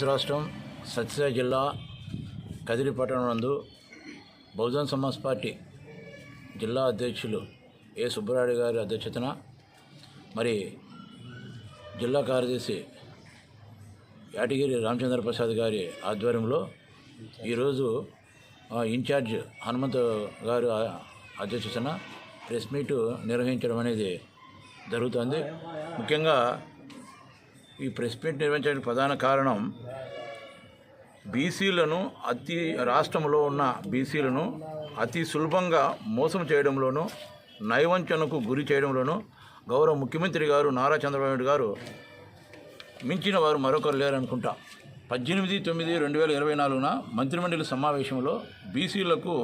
ఆంధ్రప్రదేశ్ రాష్ట్రం సత్యసాయి జిల్లా కదిరిపట్టణం నందు బహుజన్ సమాజ్ పార్టీ జిల్లా అధ్యక్షులు ఏ సుబ్బరాయుడు గారి అధ్యక్షతన మరి జిల్లా కార్యదర్శి యాటగిరి రామచంద్ర ప్రసాద్ గారి ఆధ్వర్యంలో ఈరోజు ఇన్ఛార్జ్ హనుమంత్ గారు అధ్యక్షతన ప్రెస్ మీట్ నిర్వహించడం అనేది జరుగుతుంది. ముఖ్యంగా ఈ ప్రెస్ మీట్ నిర్వహించడానికి ప్రధాన కారణం బీసీలను అతి రాష్ట్రంలో ఉన్న బీసీలను అతి సులభంగా మోసం చేయడంలోనూ నైవంచనకు గురి చేయడంలోనూ గౌరవ ముఖ్యమంత్రి గారు నారా చంద్రబాబు నాయుడు గారు మించిన వారు మరొకరు లేరనుకుంటా. పద్దెనిమిది తొమ్మిది రెండు వేల ఇరవై నాలుగున మంత్రిమండలి సమావేశంలో బీసీలకు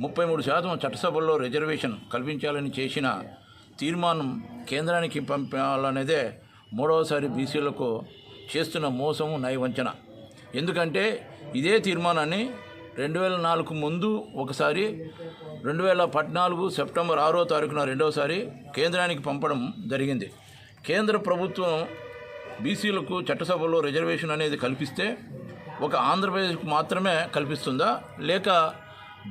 ముప్పై మూడు శాతం చట్టసభల్లో రిజర్వేషన్ కల్పించాలని చేసిన తీర్మానం కేంద్రానికి పంపాలనేదే మూడవసారి బీసీలకు చేస్తున్న మోసము నయవంచన. ఎందుకంటే ఇదే తీర్మానాన్ని రెండు వేల నాలుగు ముందు ఒకసారి రెండు వేల పద్నాలుగు సెప్టెంబర్ ఆరో తారీఖున రెండవసారి కేంద్రానికి పంపడం జరిగింది. కేంద్ర ప్రభుత్వం బీసీలకు చట్టసభలో రిజర్వేషన్ అనేది కల్పిస్తే ఒక ఆంధ్రప్రదేశ్కు మాత్రమే కల్పిస్తుందా? లేక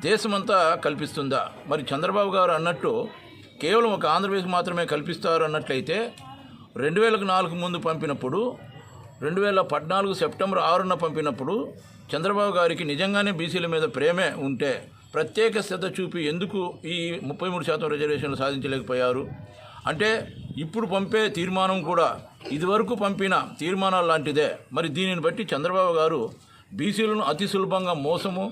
దేశమంతా కల్పిస్తుందా? మరి చంద్రబాబు గారు అన్నట్టు కేవలం ఒక ఆంధ్రప్రదేశ్కి మాత్రమే కల్పిస్తారు అన్నట్లయితే రెండు వేలకు నాలుగు ముందు పంపినప్పుడు రెండు వేల పద్నాలుగు సెప్టెంబర్ ఆరున పంపినప్పుడు చంద్రబాబు గారికి నిజంగానే బీసీల మీద ప్రేమే ఉంటే ప్రత్యేక శ్రద్ధ చూపి ఎందుకు ఈ ముప్పై మూడు శాతం రిజర్వేషన్లు సాధించలేకపోయారు? అంటే ఇప్పుడు పంపే తీర్మానం కూడా ఇదివరకు పంపిన తీర్మానాలు లాంటిదే. మరి దీనిని బట్టి చంద్రబాబు గారు బీసీలను అతి సులభంగా మోసము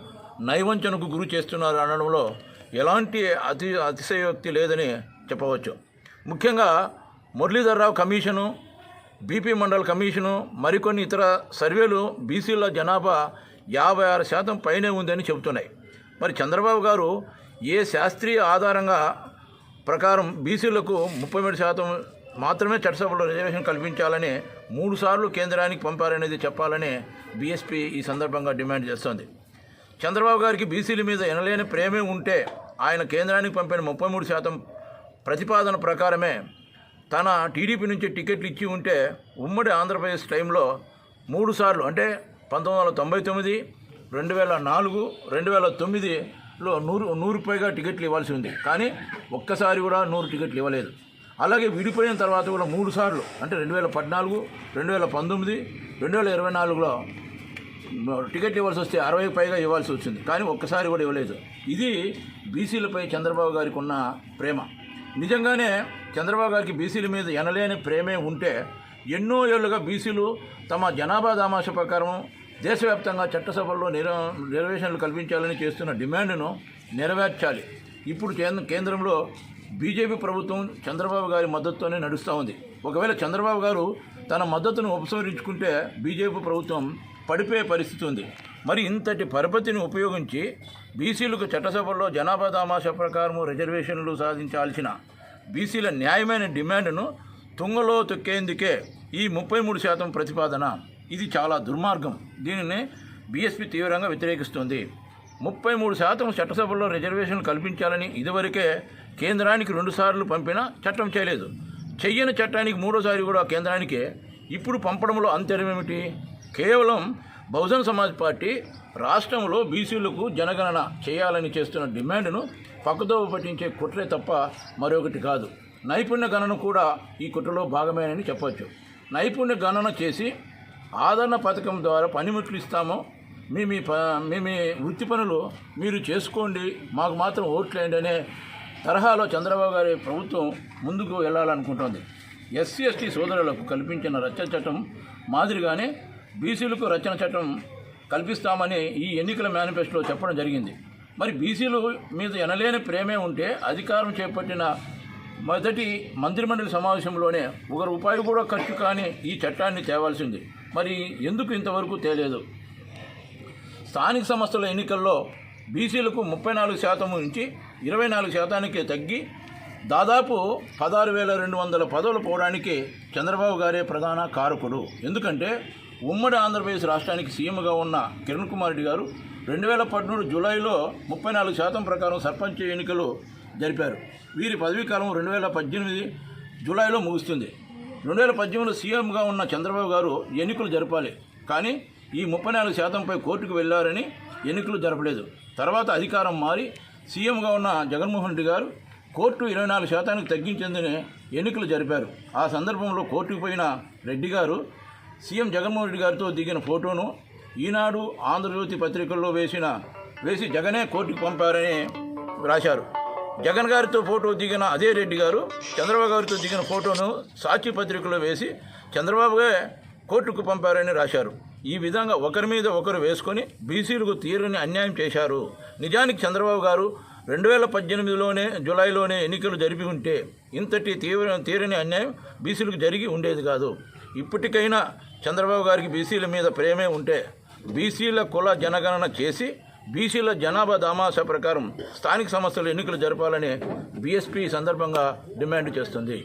నైవంచనకు గురి చేస్తున్నారు అనడంలో ఎలాంటి అతి అతిశయోక్తి లేదని చెప్పవచ్చు. ముఖ్యంగా Muralidhar Rao commission BP Mandal commission మరికొన్ని ఇతర సర్వేలు బీసీల జనాభా యాభై ఆరు శాతం పైనే ఉందని చెబుతున్నాయి. మరి చంద్రబాబు గారు ఏ శాస్త్రీయ ఆధారంగా ప్రకారం బీసీలకు ముప్పై మూడు శాతం మాత్రమే చట్టసభలో రిజర్వేషన్ కల్పించాలని మూడుసార్లు కేంద్రానికి పంపారనేది చెప్పాలని బీఎస్పీ ఈ సందర్భంగా డిమాండ్ చేస్తోంది. చంద్రబాబు గారికి బీసీల మీద ఎనలేని ప్రేమే ఉంటే ఆయన కేంద్రానికి పంపిన ముప్పై మూడు శాతం ప్రతిపాదన ప్రకారమే తన టీడీపీ నుంచి టికెట్లు ఇచ్చి ఉంటే ఉమ్మడి ఆంధ్రప్రదేశ్ టైంలో మూడు సార్లు అంటే పంతొమ్మిది వందల తొంభై తొమ్మిది రెండు వేల నాలుగు రెండు వేల తొమ్మిదిలో నూరు నూరు పైగా టికెట్లు ఇవ్వాల్సి ఉంది. కానీ ఒక్కసారి కూడా నూరు టికెట్లు ఇవ్వలేదు. అలాగే విడిపోయిన తర్వాత కూడా మూడు సార్లు అంటే రెండు వేల పద్నాలుగు రెండు వేల పంతొమ్మిది రెండు వేల ఇరవై నాలుగులో టికెట్ ఇవ్వాల్సి వస్తే అరవై పైగా ఇవ్వాల్సి వచ్చింది. కానీ ఒక్కసారి కూడా ఇవ్వలేదు. ఇది బీసీలపై చంద్రబాబు గారికి ఉన్న ప్రేమ. నిజంగానే చంద్రబాబు గారికి బీసీల మీద ఎనలేని ప్రేమే ఉంటే ఎన్నో ఏళ్ళుగా బీసీలు తమ జనాభా దామాష ప్రకారం దేశవ్యాప్తంగా చట్టసభల్లో నిర రిజర్వేషన్లు కల్పించాలని చేస్తున్న డిమాండ్ను నెరవేర్చాలి. ఇప్పుడు కేంద్రంలో బీజేపీ ప్రభుత్వం చంద్రబాబు గారి మద్దతుతోనే నడుస్తూ ఉంది. ఒకవేళ చంద్రబాబు గారు తన మద్దతును ఉపసంహరించుకుంటే బీజేపీ ప్రభుత్వం పడిపోయే పరిస్థితి ఉంది. మరి ఇంతటి పరపతిని ఉపయోగించి బీసీలకు చట్టసభల్లో జనాభా దామాషా ప్రకారము రిజర్వేషన్లు సాధించాల్సిన బీసీల న్యాయమైన డిమాండ్ను తుంగలో తొక్కేందుకే ఈ ముప్పై మూడు శాతం ప్రతిపాదన. ఇది చాలా దుర్మార్గం. దీనిని బీఎస్పీ తీవ్రంగా వ్యతిరేకిస్తుంది. ముప్పై మూడు శాతం చట్టసభల్లో రిజర్వేషన్లు కల్పించాలని ఇదివరకే కేంద్రానికి రెండుసార్లు పంపినా చట్టం చేయలేదు. చెయ్యని చట్టానికి మూడోసారి కూడా కేంద్రానికే. ఇప్పుడు పంపడంలో అంతరమేమిటి కేవలం బహుజన్ సమాజ్ పార్టీ రాష్ట్రంలో బీసీలకు జనగణన చేయాలని చేస్తున్న డిమాండ్ను పక్కదోవ పట్టించే కుట్రే తప్ప మరొకటి కాదు. నైపుణ్య గణన కూడా ఈ కుట్రలో భాగమేనని చెప్పవచ్చు నైపుణ్య గణన చేసి ఆదరణ పథకం ద్వారా పనిముట్లు ఇస్తామో మీ మీ ప మీ మీ వృత్తి పనులు మీరు చేసుకోండి మాకు మాత్రం ఓట్లేయండి అనే తరహాలో చంద్రబాబు గారి ప్రభుత్వం ముందుకు వెళ్ళాలనుకుంటోంది. ఎస్సీ ఎస్టీ సోదరులకు కల్పించిన రచ్చన చట్టం మాదిరిగానే బీసీలకు రచన చట్టం కల్పిస్తామని ఈ ఎన్నికల మేనిఫెస్టోలో చెప్పడం జరిగింది. మరి బీసీలు మీద ఎనలేని ప్రేమే ఉంటే అధికారం చేపట్టిన మొదటి మంత్రిమండలి సమావేశంలోనే ఒక రూపాయి కూడా ఖర్చు కాని ఈ చట్టాన్ని తేవాల్సింది. మరి ఎందుకు ఇంతవరకు తేలేదు? స్థానిక సంస్థల ఎన్నికల్లో బీసీలకు ముప్పై నాలుగు శాతం నుంచి ఇరవై నాలుగు శాతానికి తగ్గి దాదాపు పదహారు వేల రెండు వందల పదవులు పోవడానికి చంద్రబాబు గారే ప్రధాన కారకుడు ఎందుకంటే ఉమ్మడి ఆంధ్రప్రదేశ్ రాష్ట్రానికి సీఎంగా ఉన్న కిరణ్ కుమార్ రెడ్డి గారు రెండు వేల పదమూడు జూలైలో ముప్పై నాలుగు శాతం ప్రకారం సర్పంచ్ ఎన్నికలు జరిపారు. వీరి పదవీకాలం రెండు వేల పద్దెనిమిది జూలైలో ముగుస్తుంది. రెండు వేల పద్దెనిమిదిలో సీఎంగా ఉన్న చంద్రబాబు గారు ఎన్నికలు జరపాలి. కానీ ఈ ముప్పై నాలుగు శాతంపై కోర్టుకు వెళ్ళారని ఎన్నికలు జరపలేదు. తర్వాత అధికారం మారి సీఎంగా ఉన్న జగన్మోహన్ రెడ్డి గారు కోర్టు ఇరవై నాలుగు శాతానికి తగ్గించేందునే ఎన్నికలు జరిపారు. ఆ సందర్భంలో కోర్టుకు పోయిన రెడ్డి గారు సీఎం జగన్మోహన్ రెడ్డి గారితో దిగిన ఫోటోను ఈనాడు ఆంధ్రజ్యోతి పత్రికల్లో వేసిన వేసి జగనే కోర్టుకు పంపారని రాశారు. జగన్ గారితో ఫోటో దిగిన అదే రెడ్డి గారు చంద్రబాబు గారితో దిగిన ఫోటోను సాక్షి పత్రికలో వేసి చంద్రబాబుగా కోర్టుకు పంపారని రాశారు. ఈ విధంగా ఒకరి మీద ఒకరు వేసుకొని బీసీలకు తీరని అన్యాయం చేశారు. నిజానికి చంద్రబాబు గారు రెండు వేల పద్దెనిమిదిలోనే జూలైలోనే ఎన్నికలు జరిపి ఉంటే ఇంతటి తీవ్ర తీరని అన్యాయం బీసీలకు జరిగి ఉండేది కాదు. ఇప్పటికైనా చంద్రబాబు గారికి బీసీల మీద ప్రేమే ఉంటే బీసీల కుల జనగణన చేసి బీసీల జనాభా దామాస ప్రకారం స్థానిక సంస్థలు ఎన్నికలు జరపాలని బీఎస్పీ సందర్భంగా డిమాండ్ చేస్తుంది.